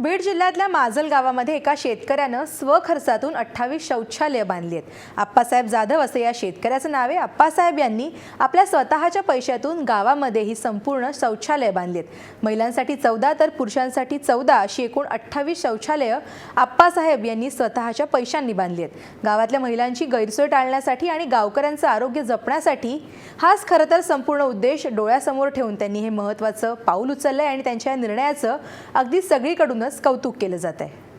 बीड जिल्ह्यातल्या माजल गावामध्ये एका शेतकऱ्यानं स्वखर्चातून अठ्ठावीस शौचालय बांधली आहेत. आप्पासाहेब जाधव असं या शेतकऱ्याचं नाव आहे. आप्पासाहेब यांनी आपल्या स्वतःच्या पैशातून गावामध्ये ही संपूर्ण शौचालय बांधली आहेत. महिलांसाठी चौदा तर पुरुषांसाठी चौदा अशी एकूण अठ्ठावीस शौचालयं आप्पासाहेब यांनी स्वतःच्या पैशांनी बांधली आहेत. गावातल्या महिलांची गैरसोय टाळण्यासाठी आणि गावकऱ्यांचं आरोग्य जपण्यासाठी हाच खरं तर संपूर्ण उद्देश डोळ्यासमोर ठेवून त्यांनी हे महत्त्वाचं पाऊल उचललं आहे आणि त्यांच्या या निर्णयाचं अगदी सगळीकडूनच कौतुक केलं जात आहे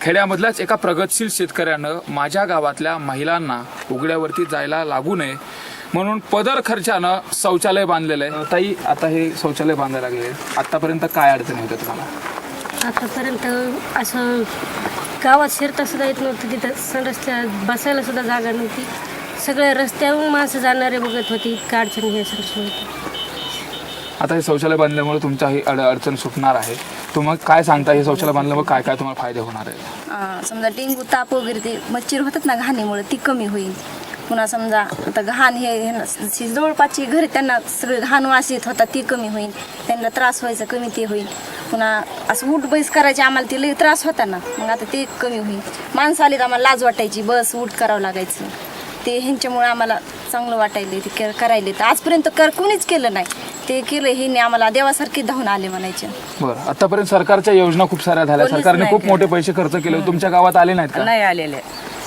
खेड्यामधल्याच एका प्रगतशील शेतकऱ्यानं माझ्या गावातल्या महिलांना उघड्यावरती जायला लागू नये म्हणून पदर खर्चानं शौचालय बांधलेलं आहे. ताई आता हे शौचालय बांधायला लागले. आतापर्यंत काय अडचणी होत्या तुम्हाला? आतापर्यंत असं गावात शिरता सुद्धा येत नव्हतं. तिथं संरस्त्या बसायला सुद्धा जागा नव्हती. सगळ्या रस्त्यावरून माणसं जाणारे बघत होती. इतकं अडचण हे होती. आता हे शौचालय बांधल्यामुळे तुमच्या ही अड अडचण सुटणार आहे. तुम्ही काय सांगता हे शौचालय बांधल्यामुळे काय काय तुम्हाला फायदे होणार आहे अं, समजा डेंगू ताप वगैरे ते मच्छर होतात ना घाणीमुळे ती कमी होईल. पुन्हा समजा आता घाण हे हे ना, जवळपासची घरी त्यांना सगळे घाण वास येत होता ती कमी होईल. त्यांना त्रास व्हायचा कमी ते होईल. पुन्हा असं उठ बैस करायचे आम्हाला ते लई त्रास होता ना मग आता ते कमी होईल. माणसं आली तर आम्हाला लाज वाटायची बस उठ करावं लागायचं. ते ह्यांच्यामुळे आम्हाला चांगलं वाटायले ते कर करायले. तर आजपर्यंत कर कोणीच केलं नाही. ते केलं हे आम्हाला देवासारखे धावून आले म्हणायचे. बरं आतापर्यंत सरकारच्या योजना खूप साऱ्या झाल्या. कोणीच सरकारने नाही खूप केलं. मोठे पैसे खर्च केले. तुमच्या गावात आले नाहीत का? नाही आलेले.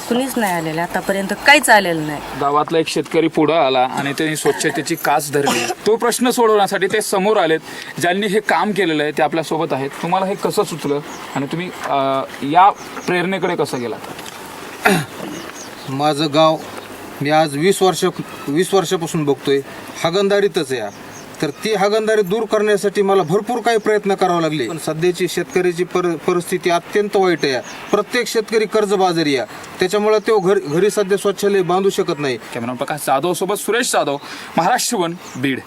कुणीच नाही आलेले. आतापर्यंत काहीच आलेलं नाही. गावातला एक शेतकरी पुढं आला आणि त्यांनी स्वच्छतेची कास धरली. तो प्रश्न सोडवण्यासाठी ते समोर आलेत. ज्यांनी हे काम केलेलं आहे ते आपल्यासोबत आहेत. तुम्हाला हे कसं सुचलं? आणि तुम्ही अं, या प्रेरणेकडे कसं गेलात? माझं गाव मी आज वीस वर्ष वीस वर्षापासून बघतोय. हागंदारीतच या तर ती हागंदारी दूर करण्यासाठी मला भरपूर काही प्रयत्न करावे लागले. पण सध्याची शेतकऱ्याची पर परिस्थिती अत्यंत वाईट आहे. प्रत्येक शेतकरी कर्जबाजारी आहे. त्याच्यामुळे तो घर घरी सध्या स्वच्छालय बांधू शकत नाही. कॅमेरा प्रकाश जाधव सोबत सुरेश जाधव महाराष्ट्र वन बीड.